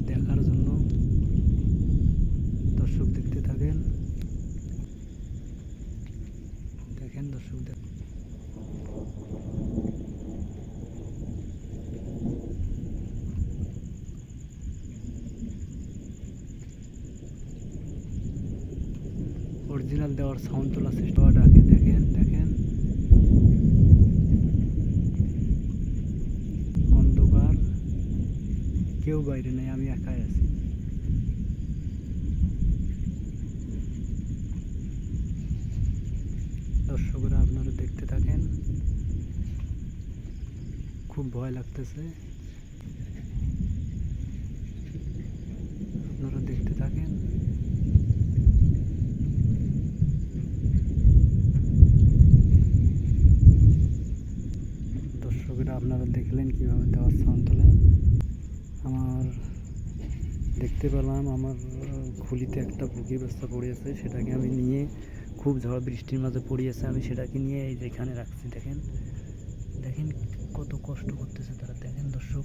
আপনাদেরকে দেখার জন্য দর্শক দেখতে থাকেন। দেখেন দর্শক দেখ অরিজিনাল দেওয়ার সাউন্ড তোলার চেষ্টা দেখেন দেখেন অন্ধকার কেউ বাইরে নেই, আমি একাই আছি। দর্শকরা, আপনারা দেখতে থাকেন। খুব ভয় লাগতেছে। আপনারা দেখতে থাকেন। দর্শকরা, আপনারা দেখলেন কীভাবে দেওয়ার সাউন্ড তোলে আমার দেখতে পেলাম আমার খুলিতে একটা বুকি বস্তা পড়ে আছে, সেটাকে আমি নিয়ে খুব ঝড় বৃষ্টির মাঝে পড়ে আছে, আমি সেটাকে নিয়ে এই যেখানে রাখছি। দেখেন দেখেন কত কষ্ট করতেছে তারা। দেখেন দর্শক,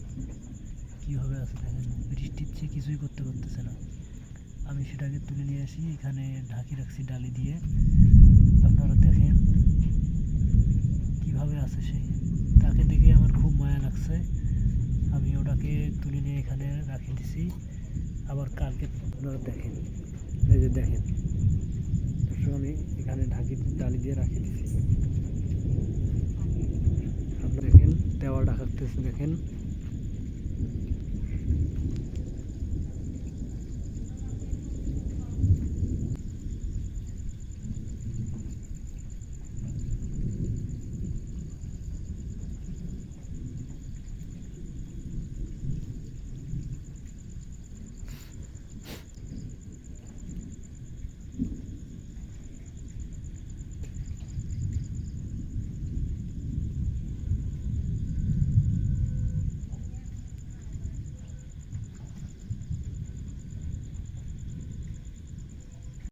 কীভাবে আছে, দেখেন। বৃষ্টির চেয়ে কিছুই করতে পারতেছে না। আমি সেটাকে তুলে নিয়ে আসি, এখানে ঢাকি রাখছি, ডালি দিয়ে। আপনারা দেখেন কীভাবে আছে সে তাকে দেখে আমার খুব মায়া লাগছে আমি তুলে নিয়ে এখানে রাখে দিছি। আবার কালকে আপনারা দেখেন। এই যে দেখেন। আমি এখানে ঢাকি ডালি দিয়ে রাখে দিছি। আপনারা দেখেন, দেওয়াল ঢাকাতেছে, দেখেন।